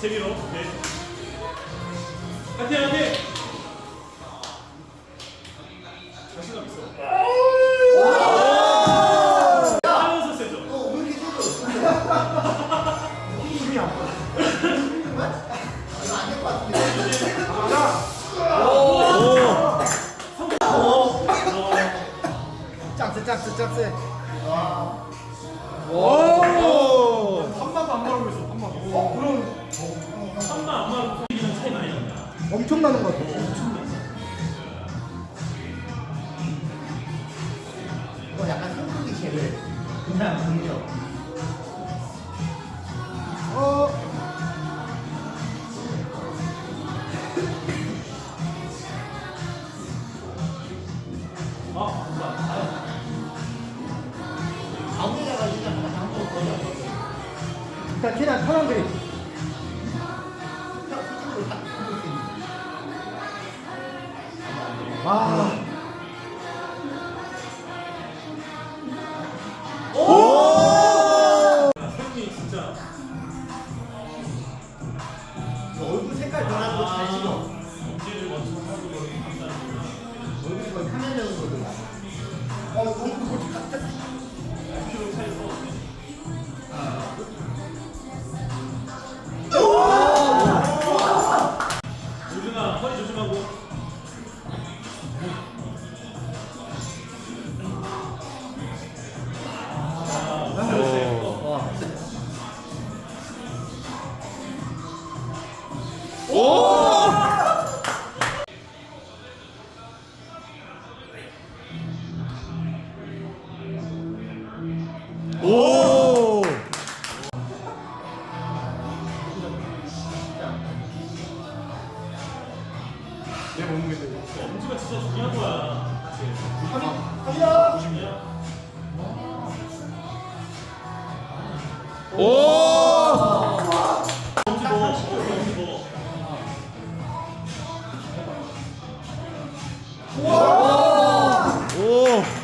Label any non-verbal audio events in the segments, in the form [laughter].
재미로. 네. 화이팅 화이팅. 자신감 있어. 하면서 세죠. 짝세 짝세 짝세 한 마도 안 마르고 있어. 한 마도. 어 그럼 한마 안 마르고 이상 차이 많이 난다. 엄청 나는 것 같아 이거 약간 성격이 제를 그냥 공격. 어 [laughs] 放这里 내 몸무게 때문에. 엄지가 진짜 중요한 거야. 갑니다 조심이야. 엄지 먹어. 엄지 먹어. 오! 오!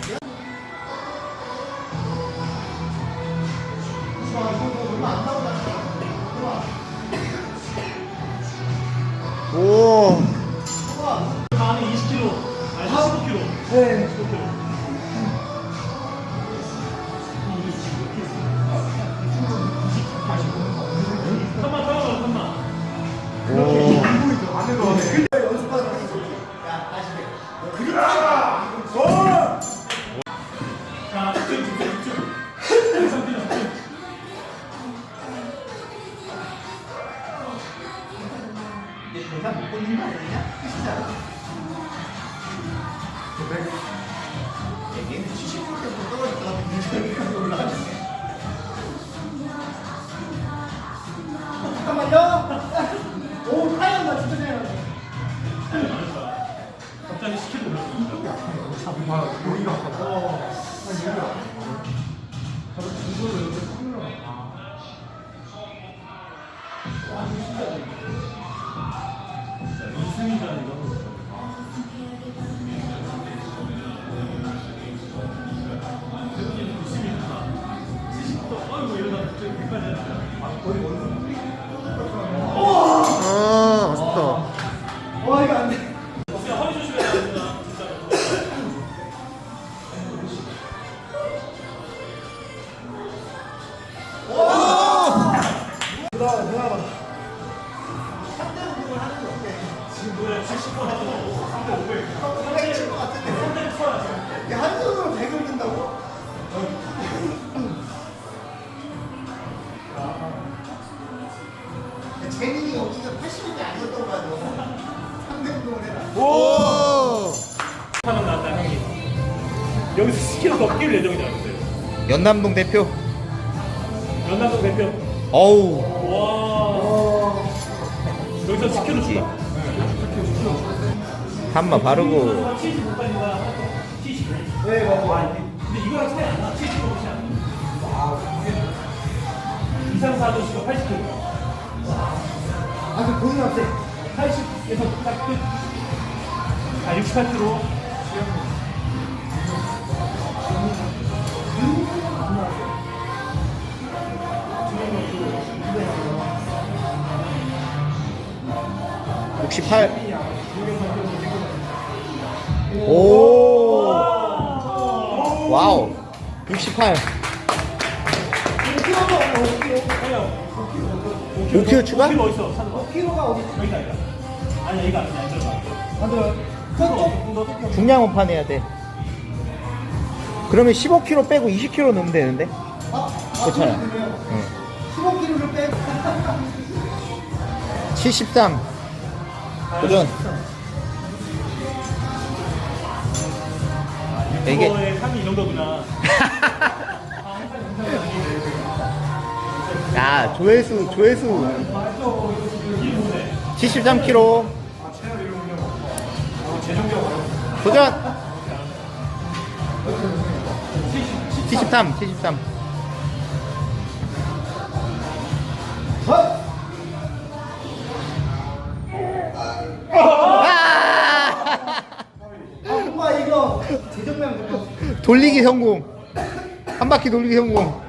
근데 대상 못 보는 거 아니냐? 끝이잖아. 얘는 70% 때부터 떨어질 것 같은데 저기까지 올라가네. 잠깐만요. 오 하얀 진짜 잘하네. 갑자기 10kg 올랐습니다. 아 여기가 아파. 아니 여기가 저거 이거를 이렇게 카메라 같은데. 3대 쳐야 지금. 야, 한 손으로 100을 든다고? 재민이 여기가 80인이 아니었던 거 같아. 상대 운동을 해라. 오! 하면 나왔다, 형이. 여기서 10kg 더뛸 예정이지 않았어요? 연남동 대표 연남동 대표. 어우 와. 여기서 10kg 추가. 한마 바르고 70못 빠진다. 70. 네 맞아 근데 이거랑 차이 안 나. 70kg 차이 안 나. 이상 사도수가 80kg. 아그 본인 앞에 80에서 딱 끝. 아, 68kg. 68. 오. 와우. 68. 5kg 추가? 5kg 어딨어? 5kg가 어디 여기다, 여기다. 아니야, 이거 아니야. 이거 봐. 맞아요. 저쪽 중량 원판 해야 돼. 그러면 15kg 빼고 20kg 넣으면 되는데? 아, 그렇잖아. 요 응. 15kg를 빼. 73. 도전. 이게- 이거의 3이 이 정도구나. [laughs] 야, 조회수, 조회수. 73kg. 도전! 73, 73. 아! 아, 엄마 이거 재정면 좀 돌리기 성공. 한 바퀴 돌리기 성공.